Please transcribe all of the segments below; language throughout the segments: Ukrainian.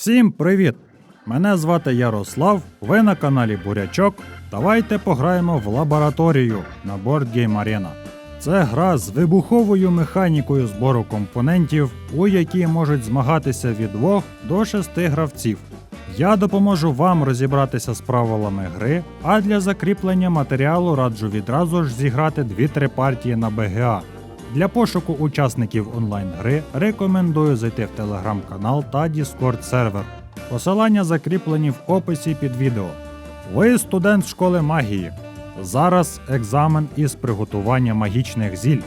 Всім привіт! Мене звати Ярослав, ви на каналі Бурячок. Давайте пограємо в лабораторію на Board Game Arena. Це гра з вибуховою механікою збору компонентів, у якій можуть змагатися від 2 до 6 гравців. Я допоможу вам розібратися з правилами гри, а для закріплення матеріалу раджу відразу ж зіграти 2-3 партії на БГА. Для пошуку учасників онлайн-гри рекомендую зайти в телеграм-канал та Discord сервер. Посилання закріплені в описі під відео. Ви студент школи магії. Зараз екзамен із приготування магічних зіль.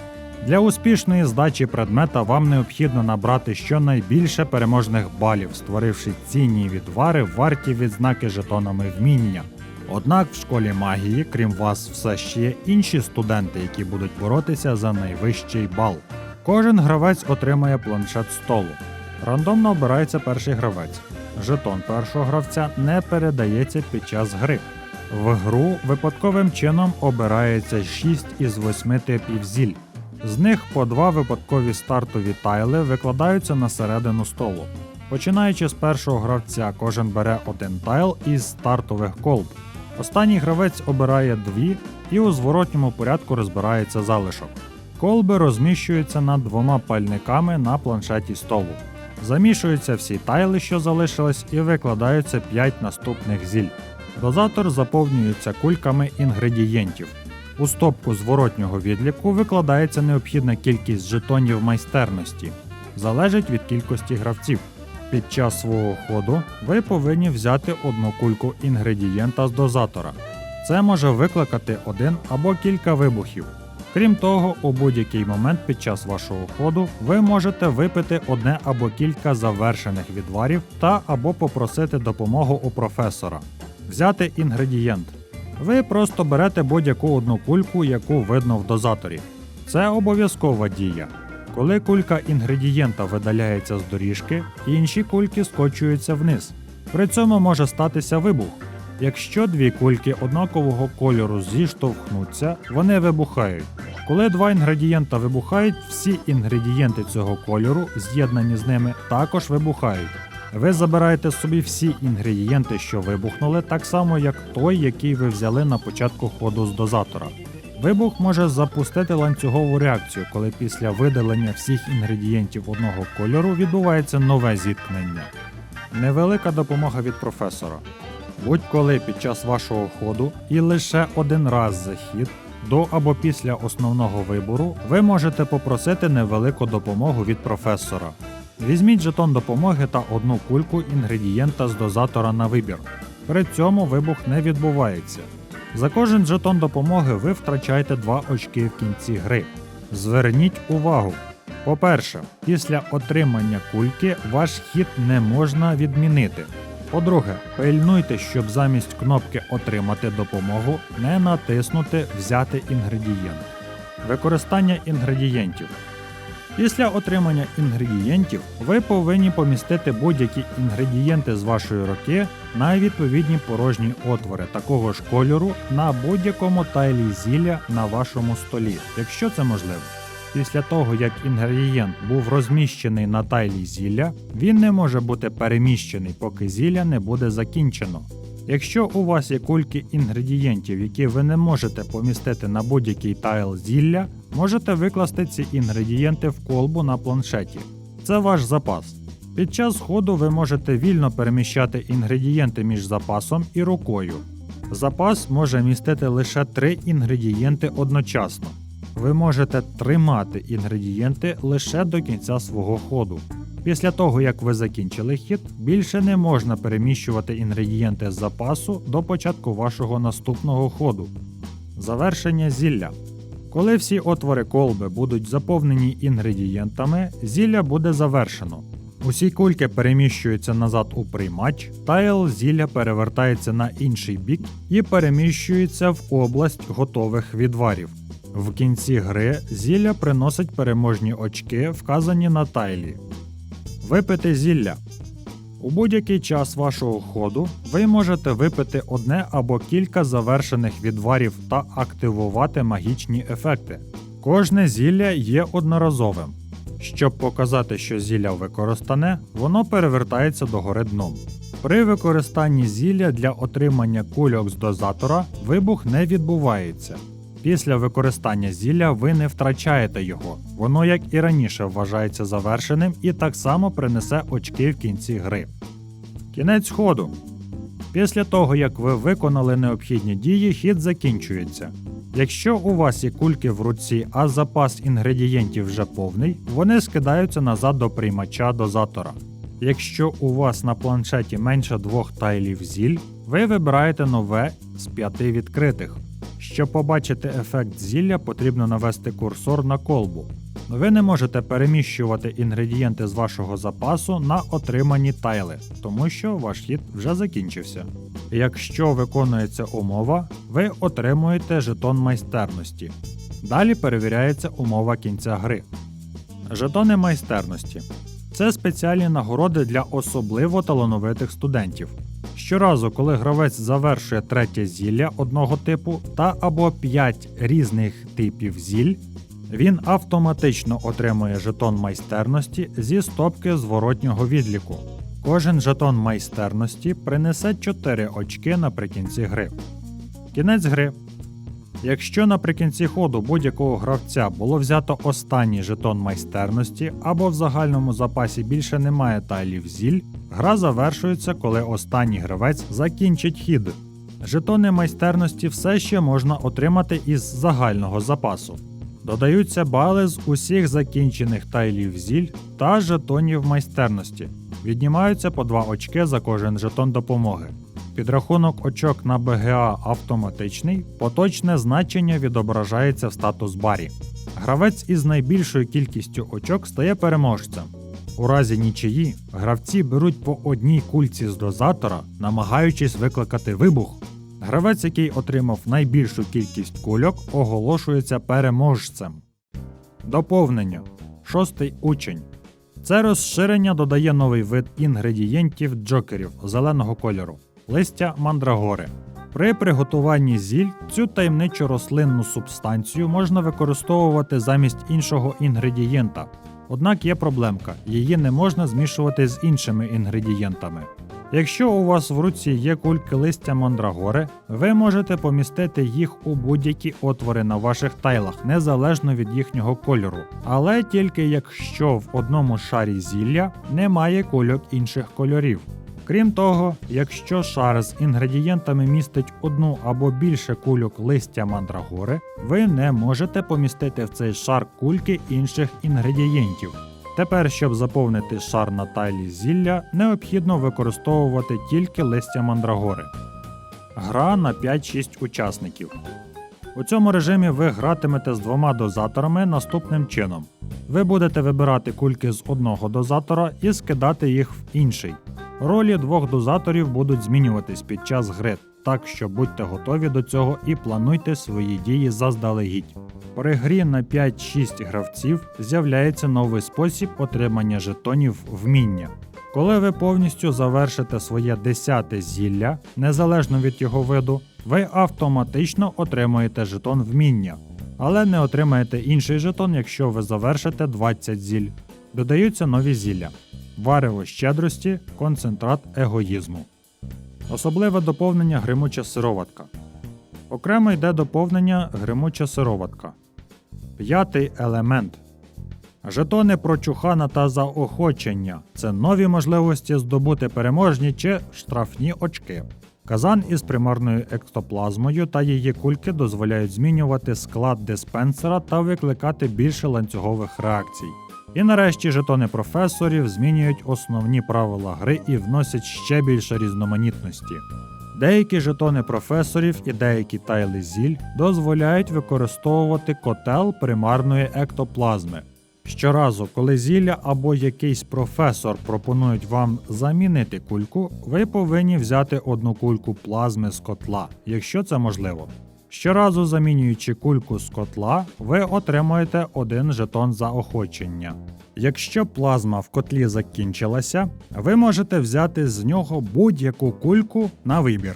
Для успішної здачі предмета вам необхідно набрати щонайбільше переможних балів, створивши цінні відвари, варті відзнаки жетонами вміння. Однак в школі магії, крім вас, все ще інші студенти, які будуть боротися за найвищий бал. Кожен гравець отримає планшет столу. Рандомно обирається перший гравець. Жетон першого гравця не передається під час гри. В гру випадковим чином обирається 6 із 8 типів зіль. З них по два випадкові стартові тайли викладаються на середину столу. Починаючи з першого гравця, кожен бере один тайл із стартових колб. Останній гравець обирає дві і у зворотньому порядку розбирається залишок. Колби розміщуються над двома пальниками на планшеті столу. Замішуються всі тайли, що залишились, і викладаються 5 наступних зіль. Дозатор заповнюється кульками інгредієнтів. У стопку зворотнього відліку викладається необхідна кількість жетонів майстерності, залежить від кількості гравців. Під час свого ходу ви повинні взяти одну кульку інгредієнта з дозатора. Це може викликати один або кілька вибухів. Крім того, у будь-який момент під час вашого ходу ви можете випити одне або кілька завершених відварів та або попросити допомогу у професора. Взяти інгредієнт. Ви просто берете будь-яку одну кульку, яку видно в дозаторі. Це обов'язкова дія. Коли кулька інгредієнта видаляється з доріжки, інші кульки скочуються вниз. При цьому може статися вибух. Якщо дві кульки однакового кольору зіштовхнуться, вони вибухають. Коли два інгредієнта вибухають, всі інгредієнти цього кольору, з'єднані з ними, також вибухають. Ви забираєте собі всі інгредієнти, що вибухнули, так само як той, який ви взяли на початку ходу з дозатора. Вибух може запустити ланцюгову реакцію, коли після видалення всіх інгредієнтів одного кольору відбувається нове зіткнення. Невелика допомога від професора. Будь-коли під час вашого ходу і лише один раз за хід до або після основного вибору ви можете попросити невелику допомогу від професора. Візьміть жетон допомоги та одну кульку інгредієнта з дозатора на вибір. При цьому вибух не відбувається. За кожен жетон допомоги ви втрачаєте 2 очки в кінці гри. Зверніть увагу. По-перше, після отримання кульки ваш хід не можна відмінити. По-друге, пильнуйте, щоб замість кнопки Отримати допомогу не натиснути Взяти інгредієнт. Використання інгредієнтів. Після отримання інгредієнтів ви повинні помістити будь-які інгредієнти з вашої руки на відповідні порожні отвори такого ж кольору на будь-якому тайлі зілля на вашому столі, якщо це можливо. Після того, як інгредієнт був розміщений на тайлі зілля, він не може бути переміщений, поки зілля не буде закінчено. Якщо у вас є кульки інгредієнтів, які ви не можете помістити на будь-який тайл зілля, можете викласти ці інгредієнти в колбу на планшеті. Це ваш запас. Під час ходу ви можете вільно переміщати інгредієнти між запасом і рукою. Запас може містити лише три інгредієнти одночасно. Ви можете тримати інгредієнти лише до кінця свого ходу. Після того, як ви закінчили хід, більше не можна переміщувати інгредієнти з запасу до початку вашого наступного ходу. Завершення зілля. Коли всі отвори колби будуть заповнені інгредієнтами, зілля буде завершено. Усі кульки переміщуються назад у приймач, тайл зілля перевертається на інший бік і переміщується в область готових відварів. В кінці гри зілля приносить переможні очки, вказані на тайлі. Випити зілля. У будь-який час вашого ходу ви можете випити одне або кілька завершених відварів та активувати магічні ефекти. Кожне зілля є одноразовим. Щоб показати, що зілля використане, воно перевертається догори дном. При використанні зілля для отримання кульок з дозатора вибух не відбувається. Після використання зілля ви не втрачаєте його. Воно, як і раніше, вважається завершеним і так само принесе очки в кінці гри. Кінець ходу. Після того, як ви виконали необхідні дії, хід закінчується. Якщо у вас є кульки в руці, а запас інгредієнтів вже повний, вони скидаються назад до приймача дозатора. Якщо у вас на планшеті менше двох тайлів зіль, ви вибираєте нове з п'яти відкритих. Щоб побачити ефект зілля, потрібно навести курсор на колбу. Ви не можете переміщувати інгредієнти з вашого запасу на отримані тайли, тому що ваш хід вже закінчився. Якщо виконується умова, ви отримуєте жетон майстерності. Далі перевіряється умова кінця гри. Жетони майстерності це спеціальні нагороди для особливо талановитих студентів. Щоразу, коли гравець завершує третє зілля одного типу та або 5 різних типів зіль, він автоматично отримує жетон майстерності зі стопки зворотнього відліку. Кожен жетон майстерності принесе 4 очки наприкінці гри. Кінець гри. Якщо наприкінці ходу будь-якого гравця було взято останній жетон майстерності або в загальному запасі більше немає тайлів зіль, гра завершується, коли останній гравець закінчить хід. Жетони майстерності все ще можна отримати із загального запасу. Додаються бали з усіх закінчених тайлів зіль та жетонів майстерності. Віднімаються по 2 очки за кожен жетон допомоги. Підрахунок очок на БГА автоматичний, поточне значення відображається в статус барі. Гравець із найбільшою кількістю очок стає переможцем. У разі нічиї гравці беруть по одній кульці з дозатора, намагаючись викликати вибух. Гравець, який отримав найбільшу кількість кульок, оголошується переможцем. Доповнення. Шостий учень. Це розширення додає новий вид інгредієнтів джокерів зеленого кольору листя мандрагори. При приготуванні зіль цю таємничу рослинну субстанцію можна використовувати замість іншого інгредієнта. Однак є проблемка: її не можна змішувати з іншими інгредієнтами. Якщо у вас в руці є кульки листя мандрагори, ви можете помістити їх у будь-які отвори на ваших тайлах, незалежно від їхнього кольору. Але тільки якщо в одному шарі зілля немає кульок інших кольорів. Крім того, якщо шар з інгредієнтами містить одну або більше кульок листя мандрагори, ви не можете помістити в цей шар кульки інших інгредієнтів. Тепер, щоб заповнити шар на тайлі зілля, необхідно використовувати тільки листя мандрагори. Гра на 5-6 учасників. У цьому режимі ви гратимете з двома дозаторами наступним чином: ви будете вибирати кульки з одного дозатора і скидати їх в інший. Ролі двох дозаторів будуть змінюватись під час гри, так що будьте готові до цього і плануйте свої дії заздалегідь. При грі на 5-6 гравців з'являється новий спосіб отримання жетонів вміння. Коли ви повністю завершите своє десяте зілля, незалежно від його виду, ви автоматично отримуєте жетон вміння, але не отримаєте інший жетон, якщо ви завершите 20 зіль. Додаються нові зілля: варево щедрості, концентрат егоїзму. Особливе доповнення гримуча сироватка. Окремо йде доповнення гримуча сироватка. П'ятий елемент. Жетони прочухана та заохочення це нові можливості здобути переможні чи штрафні очки. Казан із примарною ектоплазмою та її кульки дозволяють змінювати склад диспенсера та викликати більше ланцюгових реакцій. І нарешті жетони професорів змінюють основні правила гри і вносять ще більше різноманітності. Деякі жетони професорів і деякі тайли зіль дозволяють використовувати котел примарної ектоплазми. Щоразу, коли зілля або якийсь професор пропонують вам замінити кульку, ви повинні взяти одну кульку плазми з котла, якщо це можливо. Щоразу замінюючи кульку з котла, ви отримуєте один жетон заохочення. Якщо плазма в котлі закінчилася, ви можете взяти з нього будь-яку кульку на вибір.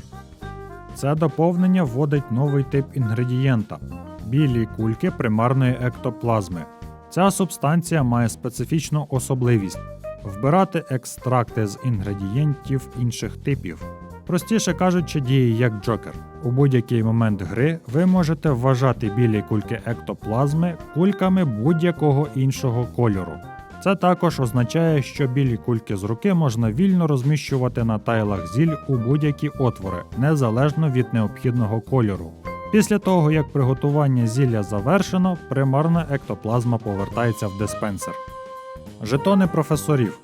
Це доповнення вводить новий тип інгредієнта білі кульки примарної ектоплазми. Ця субстанція має специфічну особливість вбирати екстракти з інгредієнтів інших типів. Простіше кажучи, діє як джокер. У будь-який момент гри ви можете вважати білі кульки ектоплазми кульками будь-якого іншого кольору. Це також означає, що білі кульки з руки можна вільно розміщувати на тайлах зіль у будь-які отвори, незалежно від необхідного кольору. Після того, як приготування зілля завершено, примарна ектоплазма повертається в диспенсер. Жетони професорів.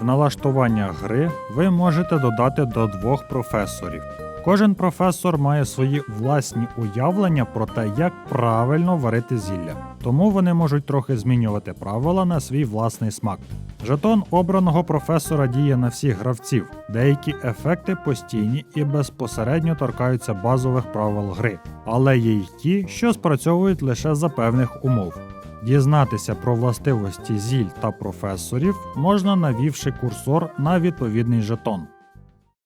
В налаштуваннях гри ви можете додати до двох професорів. Кожен професор має свої власні уявлення про те, як правильно варити зілля, тому вони можуть трохи змінювати правила на свій власний смак. Жетон обраного професора діє на всіх гравців. Деякі ефекти постійні і безпосередньо торкаються базових правил гри, але є й ті, що спрацьовують лише за певних умов. Дізнатися про властивості зіль та професорів можна навівши курсор на відповідний жетон.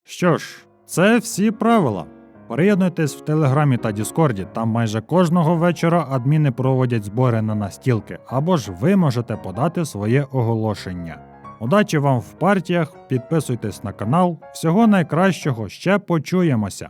Що ж, це всі правила. Приєднуйтесь в Телеграмі та Діскорді, там майже кожного вечора адміни проводять збори на настілки, або ж ви можете подати своє оголошення. Удачі вам в партіях, підписуйтесь на канал. Всього найкращого ще почуємося!